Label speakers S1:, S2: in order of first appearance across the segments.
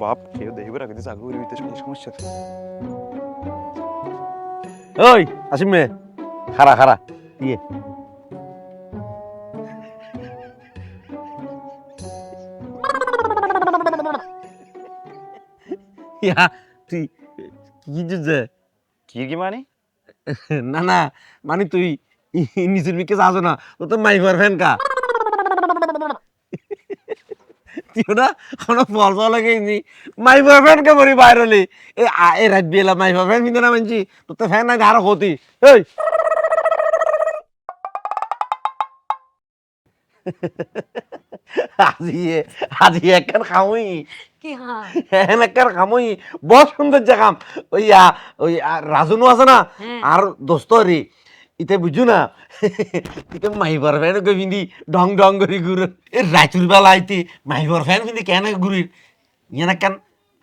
S1: বাপ কেউ দেখবে রাখে উড়িতে সমস্যা
S2: ওই আসিম মে খারা খারা ইয়ে। ইয়া তুই কি যে
S1: কি কি মানে?
S2: না না মানে তুই নিজের মিকে যাস না তো তো মাইবার ফ্যান কা তুই না কোনো ফল ফল লাগাইনি মাইবার ফ্যান কা বলি বাইর হলি এ এ রাত বিয়েলা মাইবার ফ্যান কিন্তু না মানছি তো তো ফ্যান নাই আরও ক্ষতি এই আজি আজি একখান খামই।
S3: কি হ্যাঁ
S2: হ্যাঁ একখান খামই। বহুত সুন্দর জাগাম ওই ওই আ, রাজনু আছে না। আর দোস্ত রে ইতে বুঝু না? ইতে মাইবার ফ্যান পিন্ধি ডং ডং করে ঘুরে। এ রাইতুর বেলা আইতে মাইবার ফ্যান পিন্ধি কেন ঘুরির? ইয়ানা কেন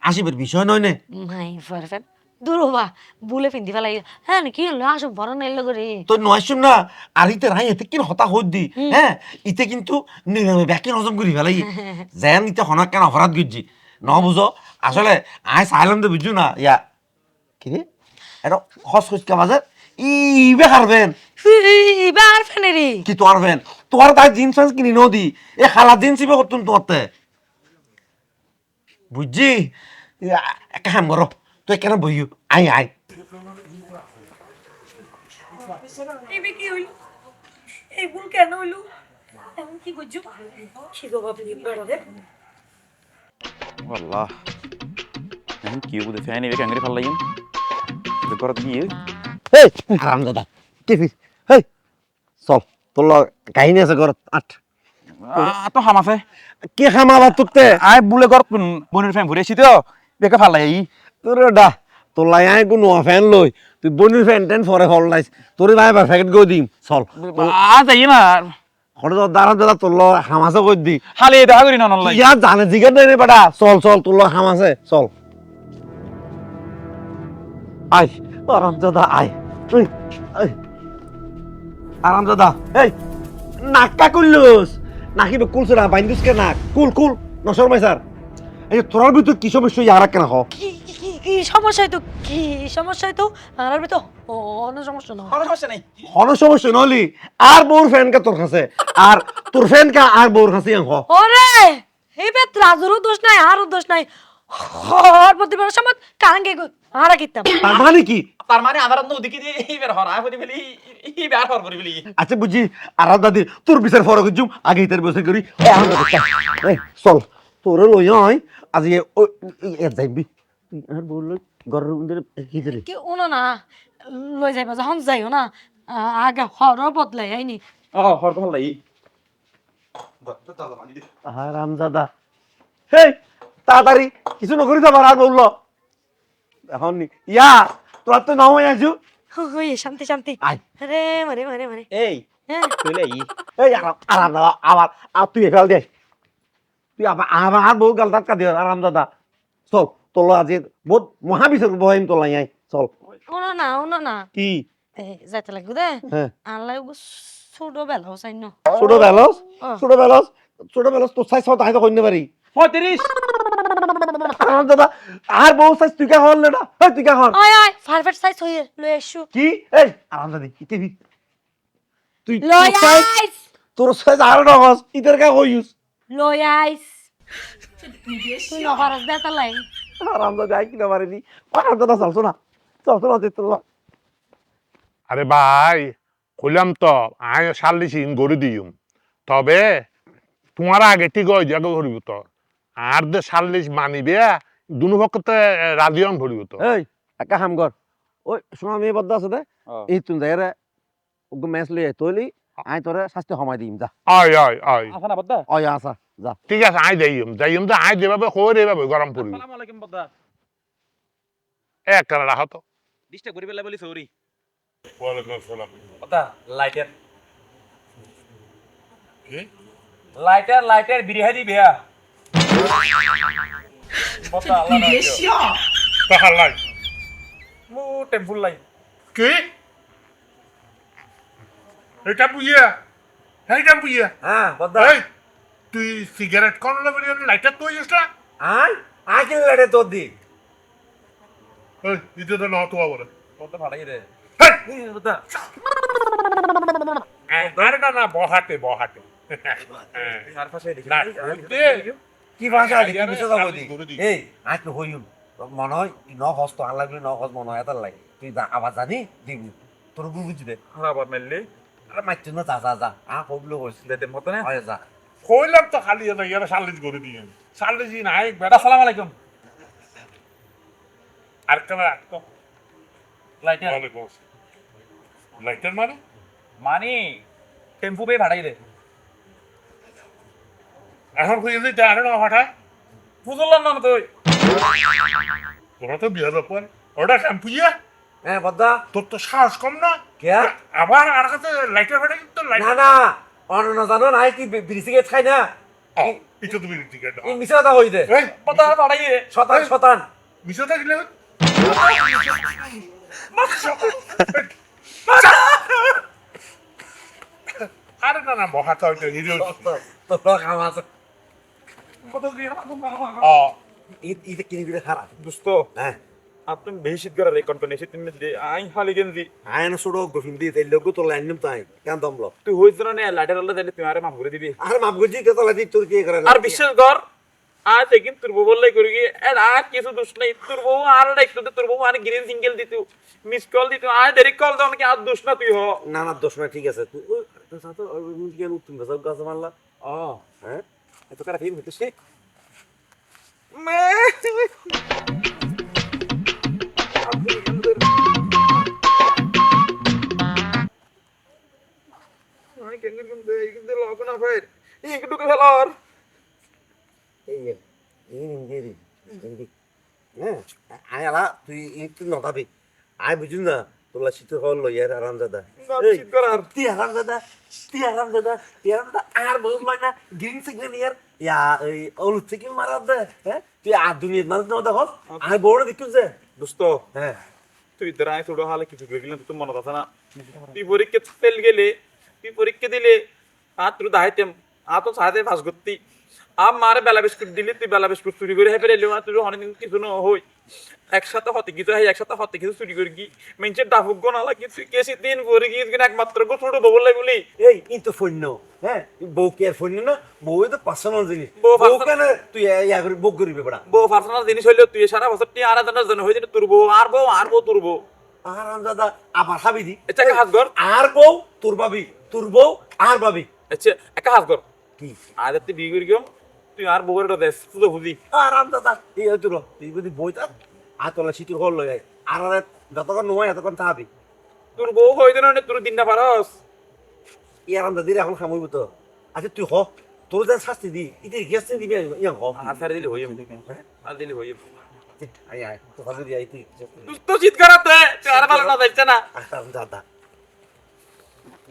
S2: আসিবার বিষয় নয় নে?
S3: নাই পারফেক্ট দূর হবা বুলে পিন্ধি ফেলাই হ্যাঁ কি হলো? আসো বড় নাইলো করে
S2: তো নয় শুন না আর ইতে রাই এতে কিন হতা হত দি? হ্যাঁ ইতে কিন্তু নিরামে ব্যাকিন হজম করি ফেলাই। যেন ইতে হনাক কেন অপরাধ গুজি ন বুঝো? আসলে আই সাইলাম তো বুঝু না ইয়া। কি রে? এটা খস খস কে বাজার? ইবে হারবেন
S3: এবার ফেনেরি
S2: কি তোমার ফ্যান তোমার তাই জিন্স ফ্যান্স কিনি নদী এ খালা জিন্স ইবে করতুন তোমারতে বুঝছি? একটা হাম করো তুই কেন বইও আই আই।
S3: এবে কি হইল? এই কেন হইল? এমন কি করছ কি বাবা রে
S1: বুঝে ফ্যান এবে ঘর গিয়ে
S2: হেই আরাম দাদা ফির হেই চল তোর কাহিনী আছে ঘৰত আঠ।
S1: তো হাম আছে।
S2: কে খাম আবার তোরতে?
S1: আই বুলে ঘর বোনের ফ্যান ঘুরে তো বেকে ভালো লাগে
S2: তোর ডা তোর লাই আই কোনো ফ্যান লই তুই বনির ফ্যান টেন ফরে হল লাইস তোর ভাই ফ্যাকেট গৈ দিম চল।
S1: আ যাই না।
S2: তোর দাঁড়া দাদা তোর হামাসে কই দি
S1: খালি দেখা করি না নলাই
S2: ইয়া জানে জিগার দেয় রে বেটা। চল চল তোর হামাসে চল। আয় আরাম দাদা আয়। আরাম দাদা এই নাকটা করলুস নাকি কুলছে না বাইন্দিস কে নাক? কুল কুল নসর মাই স্যার এই তোরার ভিতর কি সমস্যা ইয়ার কেন হ?
S3: কি কি কি- কি সমস্যা হইতো কি সমস্যা হইতো আর তো অন্য সমস্যা না
S1: কোনো সমস্যা নেই।
S2: হন সমস্যা নলি আর বউর ফ্যান কা তোর কাছে আর তোর ফ্যান কা আর বউর কাছে হ।
S3: ওরে এই বেত রাজুরও দোষ নাই আরও দোষ নাই। হর প্রতিবার সময় কারাঙ্গে হারা কিতাম
S2: তার মানে কি
S1: তার মানে আমার নদী কি দিয়ে বের হর আই বলি বলি ই বের হর বলি বলি
S2: আচ্ছা বুঝি আর দাদি তোর বিচার ফরক জুম আগে ইতার বসে করি এ চল। তোর লই হয় আজ এ যাইবি আর বলল ঘরের মধ্যে কি করে
S3: কি উনো না লই যাইবা যখন যাইও না আ- আগে হর বদলাই আইনি
S1: ও হর ভালো লাগি
S2: দাদা হেই তাড়াতাড়ি কিছু নকরি যাবার আর বলল এখন ইয়া তোরা তো নাও আছো
S3: ওই শান্তি শান্তি। আরে মারে মারে মারে।
S1: এই
S3: হ্যাঁ।
S1: কইলে ই।
S2: এই আরাম আরাম আবার আর তুই ফেল দে। তুই আমার আমার বউ গাল ধাক্কা দিও আরাম দাদা। চল তোলো আজি বহুত মহাবিচর বহিম তোলাই আই চল।
S3: ওনো না ওনো না।
S2: কি?
S3: যাইতে লাগবে দে।
S2: হ্যাঁ।
S3: আল্লাহ ছোট বেলাস আইন
S2: ছোট
S3: বেলা
S2: ছোট বেলা ছোট বেলাস তো সাইজ হতে হয়তো কইনে পারি।
S1: 35
S2: হারাম দাদা। আর বউ সাইজ তুই কা হল না হই তুই কা হল
S3: আয় আয় পারফেক্ট সাইজ হই লই এসু
S2: কি? এই আরাম দাদি কি তুই তুই
S3: লই আইস।
S2: তোর সাইজ আর না হস ইদার কা হইস
S3: লই আইস। তুই না পারস দে তা লাই
S2: আরাম দাদি আই কি না মারি মারিনি আরাম দাদা চল শোনা চল শোনা দে তোর
S4: আরে ভাই কইলাম তো আয় শাল্লিশিন গরু দিউম তবে তোমার আগে ঠিক হয়ে যাবে ঘুরবি তোর আর যে সাল্লিশ মানিবে দুনু পক্ষতে রাজিয়ন ভরিব তো।
S2: এই একা হাম কর। ওই শোনা মেয়ে বদ্ধ আছে দে। এই তুই যাই রে ওকে ম্যাচ লই তৈলি আই তোরে শাস্তি সময় দিম যা।
S4: আয় আয় আয়।
S1: আসানা বদ্দা
S2: অয় আসা যা।
S4: ঠিক আছে আয় যাইম যাইম তো আয় যেভাবে হয়ে এভাবে গরম পড়িব
S1: আসসালামু আলাইকুম বদ্দা
S4: এক কারা রাখা তো
S1: ডিস্টার্ব করি বেলা বলি সরি
S4: ওয়ালাইকুম আসসালাম।
S5: কথা লাইটের
S4: কি?
S5: লাইটার লাইটার বিরিহারি বিয়া
S4: তাহার লাই
S5: মু টেম্পুল লাই
S4: কি এটা বুঝিয়া এইটা বুঝিয়া
S2: হ্যাঁ
S4: এই তুই সিগারেট কোন লাগি লাইটার তুই না
S2: আই আয় কিনে লাইটে তোর দি
S4: ওই ইতে তো না তো বলে
S1: বলতে ভাড়াই রে
S4: আরে না না বহাটে বহাটে
S1: আর পাশে দেখি
S4: না
S2: কি ভাষা
S4: আই,
S2: কি বলি
S4: দিই।
S2: এই আজ তো হইম মনে হয় ন হস্ত আন লাগলে ন হস্ত মনে হয় এত লাগে। তুই আবার জানি দিবি তোর গুল বুঝি দে।
S1: আবার মেললি
S2: আরে মাইতে না যা যা যা। আ কবলো কইছ
S1: দে দে মতো না
S2: আরে যা।
S4: কইলাম তো খালি এটা ইয়ারা সালিশ করে দিয়ে। সালিশ নাই বেটা
S1: আসসালামু আলাইকুম।
S4: আর কেন রাখতো
S1: লাইটার।
S4: লাইটার মানে
S1: মানি টেম্পু পে ভাড়াই রে
S4: এখন খুঁজে দিতে আরে না হঠাৎ?
S1: বুঝলাম না তুই
S4: তোরা তো বিয়ে ব্যাপার ওটা শ্যাম্পুইয়া
S2: হ্যাঁ বদ্দা।
S4: তোর তো সাহস কম না?
S2: কে?
S4: আবার আর কাছে লাইটার ফেটে কিন্তু
S2: না না অন্য জানো না কি বিড়ি সিগারেট খাই না?
S4: এটা তুমি টিকেট
S2: এই মিছা কথা হই দে।
S1: ভাড়াই রে
S2: শতান। শতান
S4: মিশে থাকলে আরে না না বহাটা হইতে হিরো
S2: আছে
S1: কত কি
S4: ও
S2: ঈদ ঈদ কিনে দিলে খারাপ
S1: দোস্ত
S2: হ্যাঁ
S1: আপনি বেশি করে দিন দি আই হালি গেন্দি
S2: আয়ন সুড়ো গফিন দি তেল লোক তো লাইন নিম তাই কেন দমলো
S1: তুই হইছ না লাইটার আল্লাহ দিলে তুই আরে মাফ করে দিবি
S2: আরে মাপ গুজি কে তো লাগি তোর কি করে
S1: আর বিশ্বাস কর আর দেখিন তোর বউ বললাই করি কি আর কিছু দোষ নাই তোর বউ আর একটু দে, তোর বউ আর গ্রিন সিঙ্গেল দিত মিস কল দিত আর দেরি কল দাও নাকি আর দোষ না তুই হ
S2: না না দোষ না ঠিক আছে তুই তুই সাথে ওই কেন তুমি গাছ মারলা
S1: ও
S2: হ্যাঁ এই ইংরেজি ইংরেজি হ্যাঁ আয় আলা তুই আয় বুঝুন না তোলা শীতের হল লই আর আরাম দাদা
S1: শীত করার।
S2: তুই আরাম দাদা তুই তুই আরাম দাদা আর বহুত লয় না গ্রিন সিগন্যাল ইয়ার ইয়া এই অলু থেকে মারা দে হ্যাঁ তুই আর দুনিয়ার মানুষ না দেখো আয় বড় দেখুন যে
S1: দোস্ত
S2: হ্যাঁ
S1: তুই দ্রাই ছোট হালে কিছু গেলে তো মনে আছে না তুই পরীক্ষা ফেল গেলে তুই পরীক্ষা দিলে আর তুই দাহাইতাম আর তো সাহায্যে ফাঁস করতি আর মারে বেলা বিস্কুট দিলি তুই বেলা বিস্কুট চুরি করে হেপে এলি তুই অনেকদিন কিছু না হই। একসাথে হতে কিছু হয় একসাথে হতে কিছু চুরি করে কি মেঞ্চের ডাফুক গো না লাগে কেসি দিন করে গিয়ে একমাত্র গো ছোট বগলাই বলি
S2: এই ই তো ফৈন্য হ্যাঁ? বউ কি আর ফৈন্য না বউ তো পার্সোনাল জিনিস।
S1: বউ
S2: বউ কেন তুই ইয়া করে বুক করবি বড়া
S1: বউ পার্সোনাল জিনিস হইলে তুই সারা বছর তুই আর জানার জন্য হয়েছে তোর বউ আর বউ আর বউ তোর বউ।
S2: আরাম দাদা আবার খাবি দি।
S1: এটা হাত কর
S2: আর বউ তোর বাবি তোর বউ আর বাবি
S1: আচ্ছা একটা হাত কর
S2: কি?
S1: আর তুই বিয়ে করি গেম তুই আর বউয়ের দেশ তুই তো বুঝি।
S2: আরাম দাদা এই তোর তুই যদি বইতা আর তোলা সিটির হল লই আয়। আর আর যতক্ষণ নয় এতক্ষণ থাকবি।
S1: তোর বউ হইতে না তোর দিন না পারস
S2: এই আরাম দাদির এখন খামইব তো আচ্ছা তুই হ তোর যা শাস্তি দি ইতি গেছে দিবি ইয়া হ।
S1: আর সারে দিলে হইম। আর দিলে হইম।
S2: আয় আয় তো দি আই তুই
S1: তুই তো করাতে তুই আর ভালো না যাচ্ছে না।
S2: আরাম দাদা।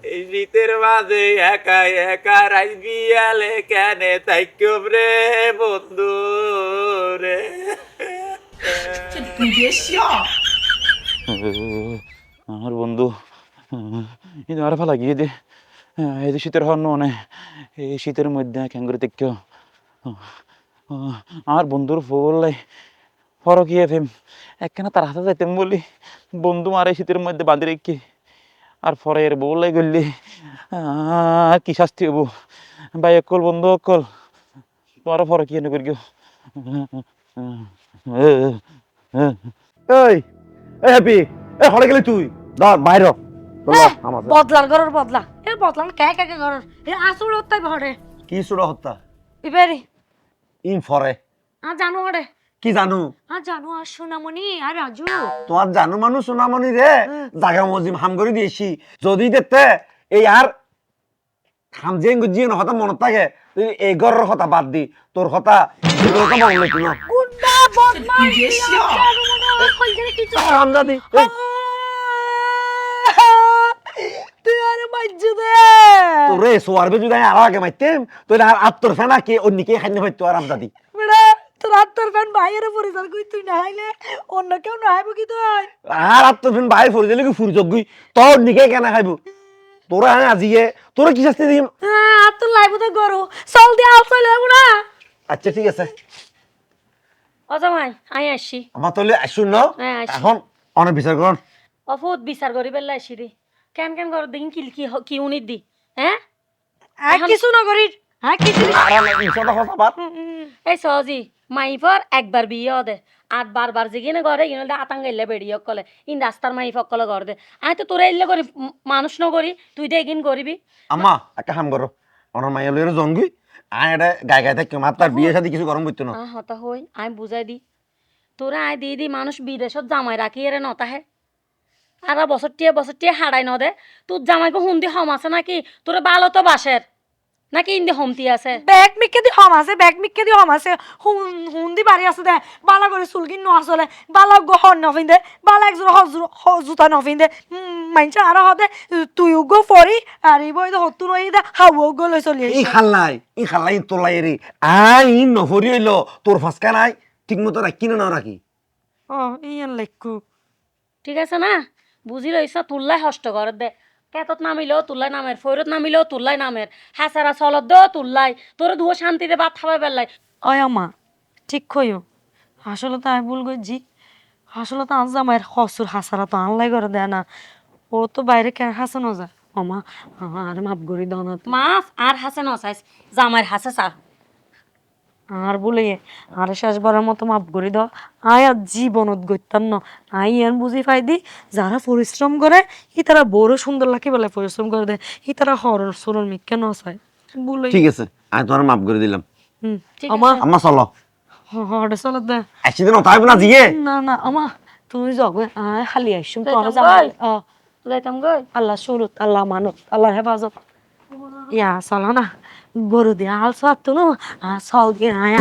S1: শীতের মাঝে একা একা রাই বিয়ালে কেনে? তাইক্যব রে বন্ধু, রে।
S6: আমার বন্ধু কিন্তু আর ভালো লাগিয়ে দে। এই যে শীতের হর্ন মানে এই শীতের মধ্যে ক্যাঙ্গুরি থেকে আমার বন্ধুর বললাই ফরক ইয়ে ফেম একখানা তার হাতে যাইতাম বলি। বন্ধু মারে শীতের মধ্যে বাঁধি রেখে। আর পরে এর বললাই গলি। আর কি শাস্তি হব? ভাই অকল বন্ধু অকল তোমারও ফরক ইয়ে নকরি গো
S2: এই এই হ্যাপি এই হলে গেলি তুই। ধর বাইর আমার
S7: বদলার ঘরের বদলা। এ বদলান কে কে কে ঘরের? এ আসল হত্যাই ঘরে।
S2: কি সুরা হত্যা?
S7: ইবেরি।
S2: ইন ফরে।
S7: আ জানো হরে
S2: কি জানু?
S7: আ জানো আর সোনামণি আর রাজু।
S2: তোমার জানু মানুষ সোনামণি রে? জাগা মজিম হাম করে দিয়েছি। যদি দেখতে এই আর হাম গুজিয়ে নহতা মনত থাকে তুই এই ঘরের কথা বাদ দি। তোর কথা জীবনের কথা মনে লইতি না
S7: গুন্ডা বদমাইশ কেন মনে হয় কই জানি কিছু
S2: হামজাদি
S7: তুই আরে মাইজু দে।
S2: তোরে সোয়ারবে যদি আগে মাইতেম তুই আর আত্মর ফেনা কে অন্যকে খাইনি হইতো আর হামজাদি
S7: বেড়া তোর আত্মার ফ্যান বাইরে পরিচাল কই তুই না হাইলে অন্য কেউ না হাইব কি তুই
S2: আর আত্মর ফেন বাইরে ফুরি দিলে কি ফুরি যোগ্যই তোর নিকে কেনা খাইব তোরা আমি আজিয়ে তোরা কি শাস্তি দিম?
S7: হ্যাঁ আর লাইব তো গরু। চল দিয়ে আল চলে যাব না?
S2: আচ্ছা ঠিক আছে।
S7: অজামাই আই আসছি
S2: আমার তাহলে আসুন ন।
S7: হ্যাঁ, আসি।
S2: এখন অনেক বিচার করুন
S7: অফুত বিচার করি বেলা আসি রে। কেন কেন কর দিন কি কি কি উনিত দি। হ্যাঁ?
S3: আর কিছু না করি হ্যাঁ কিছু
S7: এই সহজি মাইফর একবার বিয়ে দে আট বার বার যে কিনে ঘরে ইনলে আতাঙ্গ এলে বেড়িয়ে কলে ইন রাস্তার মাইফ কলে ঘর দে আমি তো তোরা এলে করি মানুষ ন করি তুই তো এগিন করবি।
S2: আম্মা একটা কাম করো। আমার মাইয়া লইরে জঙ্গি। আয় এটা গায়ে গায়ে থাকি মার তার বিয়ে শাদি কিছু গরম করতো না।
S7: হতা হই আমি বুঝাই দি। তোরা আয় দি দি মানুষ বিদেশত জামাই রাখি এরে নতাহে আর বছর টিয়ে বছর টিয়ে হারাই ন দে। তোর জামাইকে হুন্দি হম আছে নাকি? তোরা ভালো তো বাসের। নাকি ইন্দি হমতি আছে?
S3: ব্যাগ মিকে দি হম আছে ব্যাগ মিকে দি হম আছে। হুন হুন্দি বাড়ি আছে দে বালা করে চুলকিন ন আসলে বালা গহর নফিন্দে বালা একজোড়া হজুর জুতা নফিন্দে। মাইনছে আর হদে তুই গো ফরি আর এই বই হতু নই দে হাও গো লই চলি
S2: ই খাল্লাই ই খাল্লাই তোলাই রে আই ই নহরি হইল তোর ফাসকা নাই ঠিক মতো রাখি না রাখি
S3: ও ইয়ান লেখু
S7: ঠিক আছে না বুঝি লইছ তুল্লাই হষ্ট কর দে। কেতত নামিলেও তুল্লাই নামের ফৈরত নামিলেও তুল্লাই নামের। হাসারা চলত দেও তুল্লাই তোর দুয়ো শান্তিতে ভাত খাবার বেলাই
S3: অয় আমা ঠিক কইও। আসলে তো আমি ভুল করছি আসলে তো আজ আমার হসুর হাসারা তো আনলাই করে দেয় না। ও তো বাইরে কেন হাসানো যায়? আমা আর মাপ করি দাও না তুমি।
S7: মাফ আর হাসে নসাইস জামাইর হাসে চা
S3: আর বলে আর শেষবারের মতো মাপ করে দাও। আয় আর জীবনত গইতাম না। আই এন বুঝি পাই দি যারা পরিশ্রম করে ই তারা বড় সুন্দর লাগে বলে পরিশ্রম করে দেয়। ই তারা হরর সুরর মিক্কে নসায় বলে
S2: ঠিক আছে আমি তোমার মাফ করে দিলাম।
S3: হুম
S7: ঠিক
S3: আমা
S2: চলো।
S3: হরে চলত দে।
S2: আসি দিন তাই না জিয়ে।
S3: না না আমা তুমি যাবে। আয় খালি আইসুম
S7: তো
S3: তোর যাবে।
S7: বল।
S3: ও
S7: গই
S3: আল্লাহ সুরত আল্লাহ মানত আল্লাহ হেফাজত। ইয়া চলো না। গরু দিয়ে হাল সারতো না? আর সল দিয়ে আয়